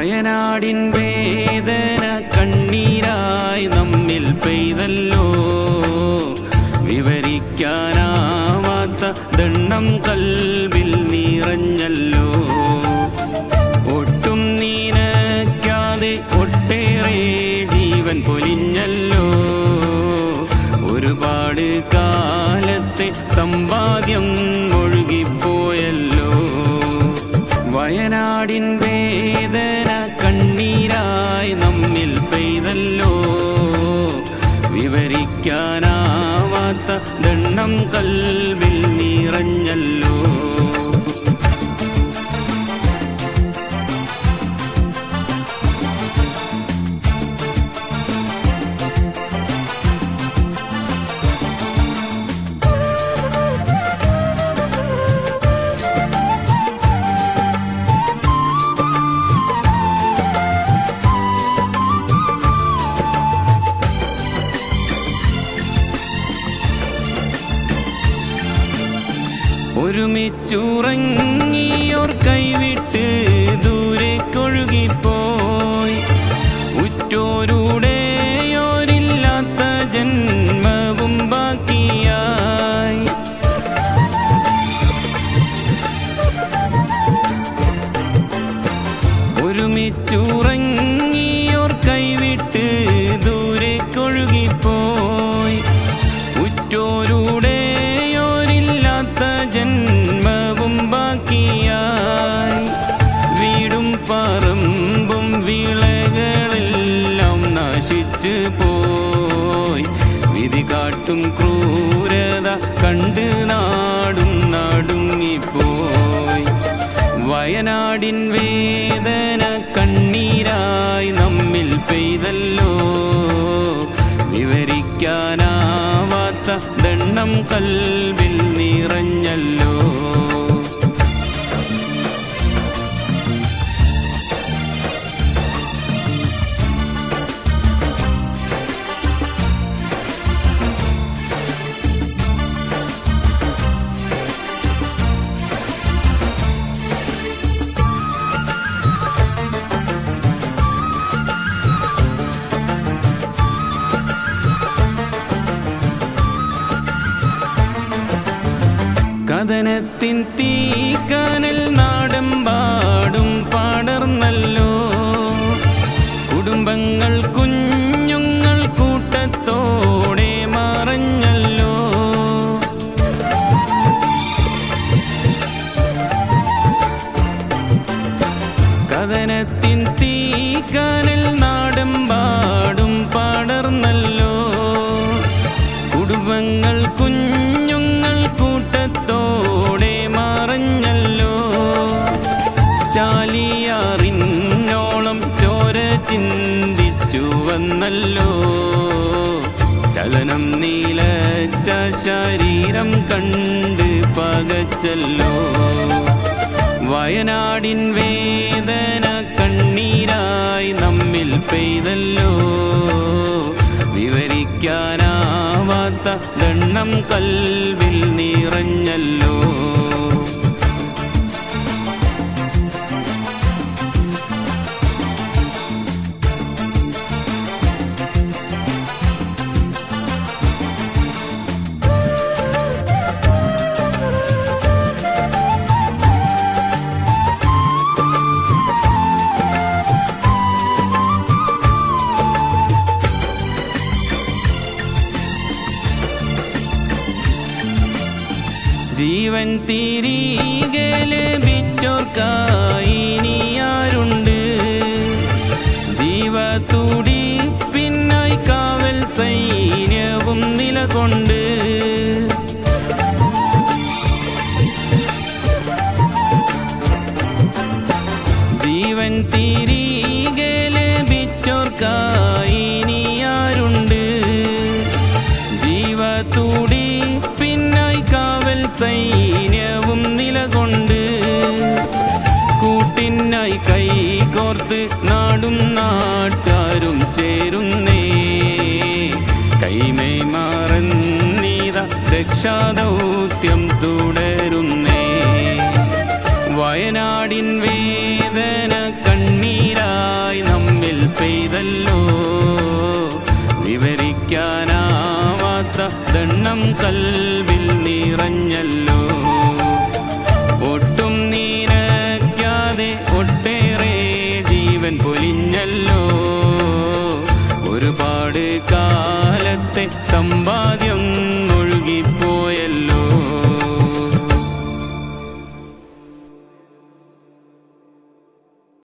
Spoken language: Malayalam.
വയനാടിൻ വേദന കണ്ണീരായി നമ്മിൽ പെയ്തല്ലോ. വിവരിക്കാനാവാത്ത ദണ്ണം കൽവിൽ നിറഞ്ഞല്ലോ. ഒട്ടും നീനക്കാതെ ഒട്ടേറെ ജീവൻ പൊലിഞ്ഞല്ലോ. ഒരുപാട് കാലത്തെ സമ്പാദ്യം ഒഴുകിപ്പോയല്ലോ. വയനാടിൻ വിവരിക്കാനാവാത്ത ദണ്ണം കൽവിൽ നിറഞ്ഞല്ലോ. ഒരുമിച്ചുറങ്ങിയോർ കൈവിട്ട് ദൂരെ കൊഴുകിപ്പോയി പറമ്പും വിളകളെല്ലാം നശിച്ചു പോയി. വിധി കാട്ടും ക്രൂരത കണ്ട് നാടും നടുങ്ങിപ്പോയി. വയനാടിൻ വേദന കണ്ണീരായി നമ്മിൽ പെയ്തല്ലോ. വിവരിക്കാനാവാത്ത ദണ്ണം കൽവിൽ നിറഞ്ഞല്ലോ. കഥനത്തിൻ തീക്കനൽ ചിന്തിച്ചു വന്നല്ലോ ചലനം നീലച്ച ശരീരം കണ്ട് പകച്ചല്ലോ. വയനാടിൻ വേദന കണ്ണീരായി നമ്മിൽ പെയ്തല്ലോ. വിവരിക്കാനാവാത്ത ദണ്ണം കൽവിൽ നിറഞ്ഞല്ലോ. ജീവൻ തിരികെ ഓർത്ത് നാടും നാട്ടാരും ചേരുന്നേ. കൈമേ നീത രക്ഷാദൗത്യം തുടരുന്നേ. വയനാടിൻ വേദന കണ്ണീരായി നമ്മിൽ പെയ്തല്ലോ. വിവരിക്കാനാവാത്ത ദണ്ണം കൽവിൽ നിറഞ്ഞല്ലോ.